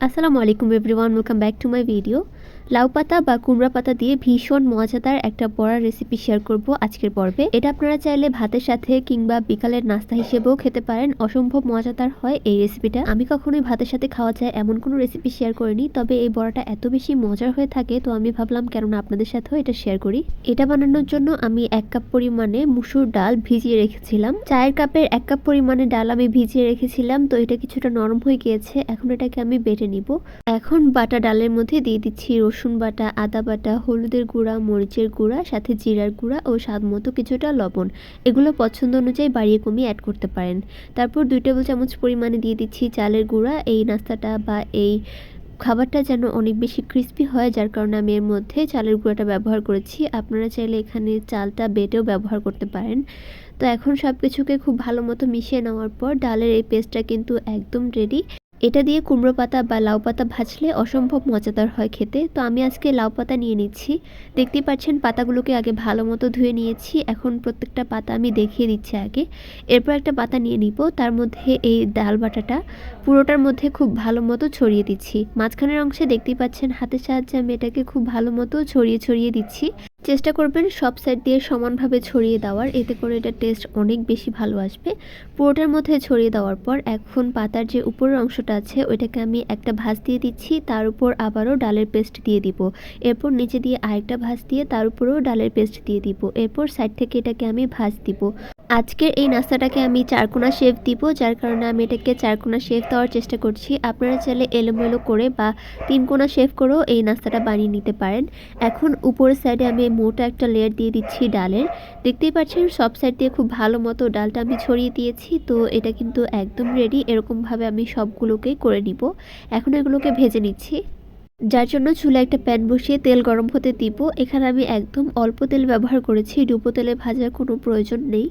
আসসালামু আলাইকুম everyone welcome back to my video লাউ পাতা বা কুমড়া পাতা দিয়ে ভীষণ মজাদার একটা বড়া রেসিপি শেয়ার করব আজকের পর্বে। এটা আপনারা চাইলে ভাতের সাথে কিংবা বিকালের নাস্তা হিসেবেও খেতে পারেন। অসম্ভব মজাদার হয় এই রেসিপিটা আমি কখনোই ভাতের সাথে খাওয়া যায় এমন কোনো রেসিপি শেয়ার করিনি, তবে এই বড়াটা এত বেশি মজার হয়ে থাকে তো আমি ভাবলাম কেননা আপনাদের সাথেও এটা শেয়ার করি। এটা বানানোর জন্য আমি এক কাপ পরিমাণে মুসুর ডাল ভিজিয়ে রেখেছিলাম। চায়ের কাপের এক কাপ পরিমাণে ডাল আমি ভিজিয়ে রেখেছিলাম, তো এটা কিছুটা নরম হয়ে গিয়েছে। এখন এটাকে আমি বেটে নিব। এখন বাটা ডালের মধ্যে দিয়ে দিচ্ছি রসুন বাটা, আদা বাটা, হলুদের গুঁড়া, মরিচের গুঁড়া, সাথে জিরার গুঁড়া ও স্বাদ মতো কিছুটা লবণ। এগুলো পছন্দ অনুযায়ী বাড়িয়ে কমিয়ে অ্যাড করতে পারেন। তারপর দুই টেবিল চামচ পরিমাণে দিয়ে দিচ্ছি চালের গুঁড়া। এই নাস্তাটা বা এই খাবারটা যেন অনেক বেশি ক্রিস্পি হয়, যার কারণে আমি এর মধ্যে চালের গুঁড়াটা ব্যবহার করেছি। আপনারা চাইলে এখানে চালটা বেটেও ব্যবহার করতে পারেন। তো এখন সব কিছুকে খুব ভালো মতো মিশিয়ে নেওয়ার পর ডালের এই পেস্টটা কিন্তু একদম রেডি এটা দিয়ে কুমড়ো পাতা বা লাউ পাতা ভাজলে অসম্ভব মজাদার হয় খেতে। তো আমি আজকে লাউ পাতা নিয়ে নিচ্ছি। দেখতেই পাচ্ছেন, পাতাগুলোকে আগে ভালো মতো ধুয়ে নিয়েছি। এখন প্রত্যেকটা পাতা আমি দেখিয়ে দিচ্ছি আগে। এরপর একটা পাতা নিয়ে নিব। তার মধ্যে এই ডাল বাটাটা পুরোটার মধ্যে খুব ভালো মতো ছড়িয়ে দিচ্ছি। মাঝখানের অংশে দেখতেই পাচ্ছেন, হাতের সাহায্যে আমি এটাকে খুব ভালো মতো ছড়িয়ে ছড়িয়ে দিচ্ছি। চেষ্টা করবেন সব সাইড দিয়ে সমানভাবে ছড়িয়ে দেওয়ার। এতে করে এটা টেস্ট অনেক বেশি ভালো আসবে। পুরোটার মধ্যে ছড়িয়ে দেওয়ার পর এখন পাতার যে উপরের অংশটা আছে, ওইটাকে আমি একটা ভাঁজ দিয়ে দিচ্ছি। তার উপর আবারও ডালের পেস্ট দিয়ে দিব। এরপর নিচে দিয়ে আরেকটা ভাঁজ দিয়ে তার উপরেও ডালের পেস্ট দিয়ে দিব। এরপর সাইড থেকে এটাকে আমি ভাঁজ দিব। আজকের এই নাস্তাটাকে আমি চারকোনা শেফ দিব, যার কারণে আমি এটাকে চারকোনা শেফ দেওয়ার চেষ্টা করছি। আপনারা চাইলে এলোমেলো করে বা তিনকোনা শেফ করেও এই নাস্তাটা বানিয়ে নিতে পারেন। এখন উপরের সাইডে আমি মোটা একটা লেয়ার দিয়ে দিচ্ছি ডালের। দেখতেই পাচ্ছেন, সব সাইড দিয়ে খুব ভালো মতো ডালটা আমি ছড়িয়ে দিয়েছি, তো এটা কিন্তু একদম রেডি এরকমভাবে আমি সবগুলোকেই করে নিব। এখন এগুলোকে ভেজে নিচ্ছি। যার জন্য চুলে একটা প্যান বসিয়ে তেল গরম হতে দিব। এখানে আমি একদম অল্প তেল ব্যবহার করেছি। ডুবো তেলে ভাজার কোনো প্রয়োজন নেই।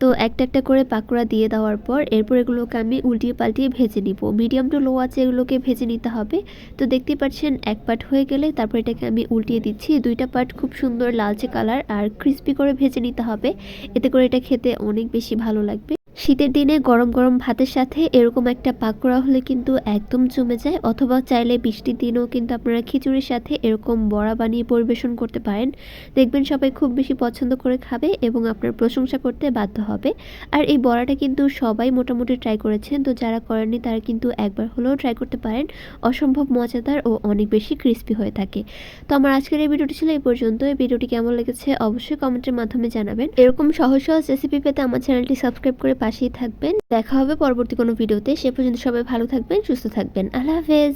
তো একটা একটা করে পাকোড়া দিয়ে দেওয়ার পর এরপর এগুলোকে আমি উল্টিয়ে পাল্টিয়ে ভেজে নিব। মিডিয়াম টু লো আছে এগুলোকে ভেজে নিতে হবে। তো দেখতে পাচ্ছেন এক পার্ট হয়ে গেলে তারপর এটাকে আমি উল্টিয়ে দিচ্ছি। দুইটা পার্ট খুব সুন্দর লালচে কালার আর ক্রিস্পি করে ভেজে নিতে হবে। এতে করে এটা খেতে অনেক বেশি ভালো লাগবে। শীতের দিনে গরম গরম ভাতের সাথে এরকম একটা পাকোড়া হলে কিন্তু একদম জমে যায়, অথবা চাইলে বৃষ্টির দিনেও কিন্তু আপনারা খিচুড়ির সাথে এরকম বড়া বানিয়ে পরিবেশন করতে পারেন। দেখবেন সবাই খুব বেশি পছন্দ করে খাবে এবং আপনার প্রশংসা করতে বাধ্য হবে। আর এই বড়াটা কিন্তু সবাই মোটামুটি ট্রাই করেছেন, তো যারা করেননি তারা কিন্তু একবার হলেও ট্রাই করতে পারেন। অসম্ভব মজাদার ও অনেক বেশি ক্রিস্পি হয়ে থাকে। তো আমার আজকের এই ভিডিওটি ছিল এই পর্যন্ত এই ভিডিওটি কেমন লেগেছে অবশ্যই কমেন্টের মাধ্যমে জানাবেন। এরকম সহজ সহজ রেসিপি পেতে আমার চ্যানেলটি সাবস্ক্রাইব করে পাশেই থাকবেন। দেখা হবে পরবর্তী কোনো ভিডিওতে। সে পর্যন্ত সবাই ভালো থাকবেন, সুস্থ থাকবেন। আল্লাহ হাফেজ।